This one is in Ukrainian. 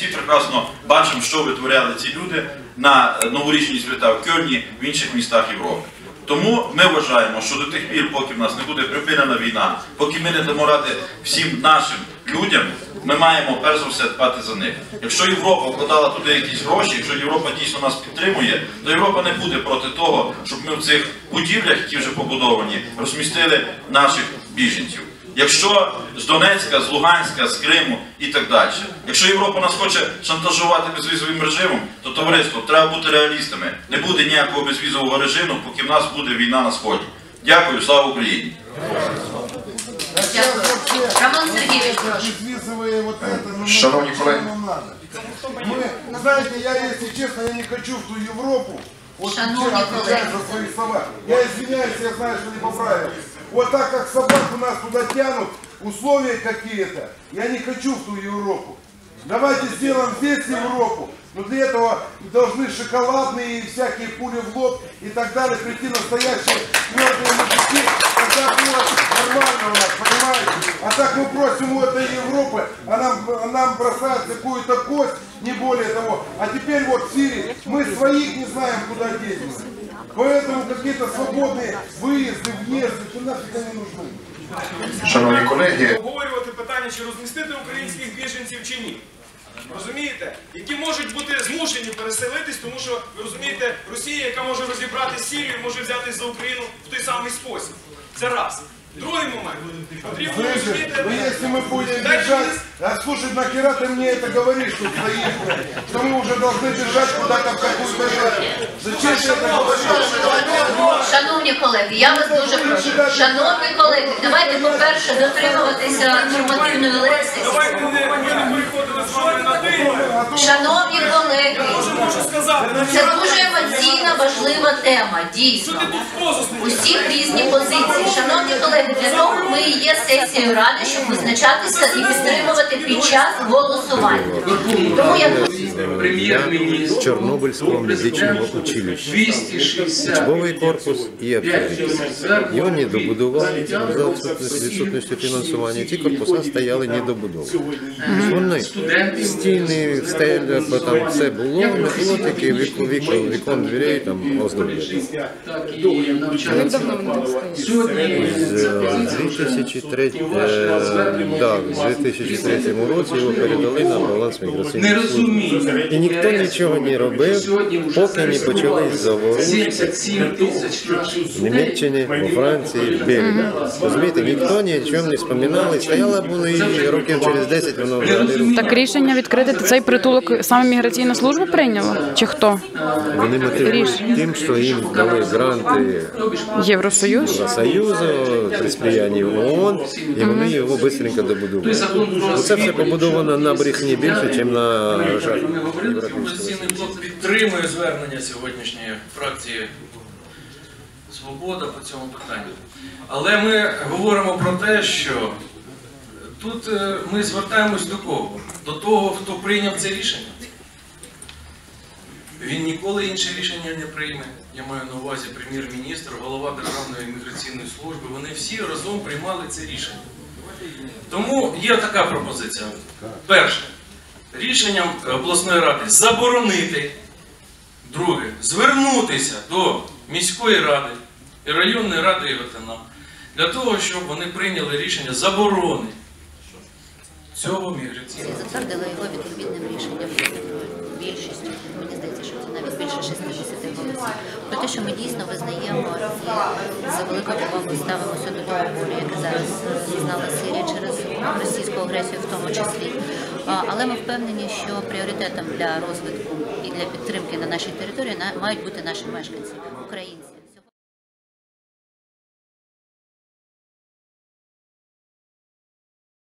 всі прекрасно бачимо, що витворяли ці люди на новорічні свята в Кьольні, в інших містах Європи. Тому ми вважаємо, що до тих пір, поки в нас не буде припинена війна, поки ми не дамо ради всім нашим людям, ми маємо перш за все дбати за них. Якщо Європа вкладала туди якісь гроші, якщо Європа дійсно нас підтримує, то Європа не буде проти того, щоб ми в цих будівлях, які вже побудовані, розмістили наших біженців Якщо з Донецька, з Луганська, з Криму і так далі. Якщо Європа нас хоче шантажувати безвізовим режимом, то товариство треба бути реалістами. Не буде ніякого безвізового режиму, поки в нас буде війна на сході. Дякую, слава Україні! Дякую. Роман Сергійович, прошу. Безвизовые вот это, ну, Шановні ну, колеги. нам надо. Мы, знаете, я, если честно, я не хочу в ту Европу, вот Шановні вчера отвечаю колеги. за свои слова. Я извиняюсь, я знаю, что не поправил. Вот так как собаку нас туда тянут, условия какие-то, я не хочу в ту Европу. Давайте сделаем здесь Европу. Но для этого должны шоколадные и всякие пули в лоб и так далее прийти настоящие твердые мужики. Тогда будет нормально у нас, понимаете? А так мы просим у этой Европы, а нам, а нам бросают какую-то кость, не более того. А теперь вот в Сирии мы своих не знаем, куда деть. Поэтому какие-то свободные выезды, въезды, то нафиг они нужны. Шановні колеги, обговорювати питання, чи розмістити українських біженців чи ні. Розумієте? Які можуть бути змушені переселитись, тому що ви розумієте, Росія, яка може розібрати Сірію, може взятись за Україну в той самий спосіб. Це раз. Другий момент. Потрібно Слышишь, розуміти. ну если мы будем Дайте бежать, мне- а слушай, нахера ты мне это говоришь, что, свои, что мы уже должны бежать куда-то в какую-то жертву? Зачем ты это говоришь? Шановні колеги, я вас дуже прошу. Шановні колеги, давайте, по-перше, дотримуватися нормативної лексики. Давайте не, ми не переходили з вами на ти. Шановні колеги, Може, можу сказати. це дуже емоційна, важлива тема, дійсно. Усіх різні позиції. Шановні колеги, для того ми і є сесією ради, щоб визначатися і підтримувати під час голосування. Тому я прем'єр-міністр Чорнобильського медичного училища. 260 Учбовий корпус і общежиття. Його не добудували за відсутністю фінансування. Ці корпуса стояли недобудовані. Вони стіни, стеля, там все було, не було таке вікон, вікон, вікон дверей, там оздоблення. так і навчальні З ця позиція вже 2003, е, да, в 2003 році його передали на баланс не служби. розуміє. І ніхто нічого не робив, поки не почались заворушки 77 тисяч наших в Німеччині, у Франції, в Бельгії. Розумієте, ніхто ні о чому не споминав, і стояла були і років через 10 воно рухало. Так рішення відкрити цей притулок саме міграційна служба прийняла? Чи хто? Вони мотивують тим, що їм дали гранти Євросоюз? Союзу, при сприянні ООН, і вони його швидко добудували. Ну, Це все побудовано на брехні більше, ніж на грошах. Ми говорили, опозиційний блок підтримує звернення сьогоднішньої фракції Свобода по цьому питанню. Але ми говоримо про те, що тут е, ми звертаємось до кого? До того, хто прийняв це рішення. Він ніколи інше рішення не прийме. Я маю на увазі прем'єр-міністр, голова Державної міграційної служби. Вони всі разом приймали це рішення. Тому є така пропозиція. Перше, рішенням обласної ради заборонити. Друге, звернутися до міської ради і районної ради Іготина для того, щоб вони прийняли рішення заборони цього міграційного. затвердила його відповідним рішенням більшістю. Мені здається, що це навіть більше 60 голосів. Про те, що ми дійсно визнаємо і за великою повагою ставимося до того болю, яке зараз е, зазнала Сирія через російську агресію, в тому числі. Але ми впевнені, що пріоритетом для розвитку і для підтримки на нашій території мають бути наші мешканці, українці.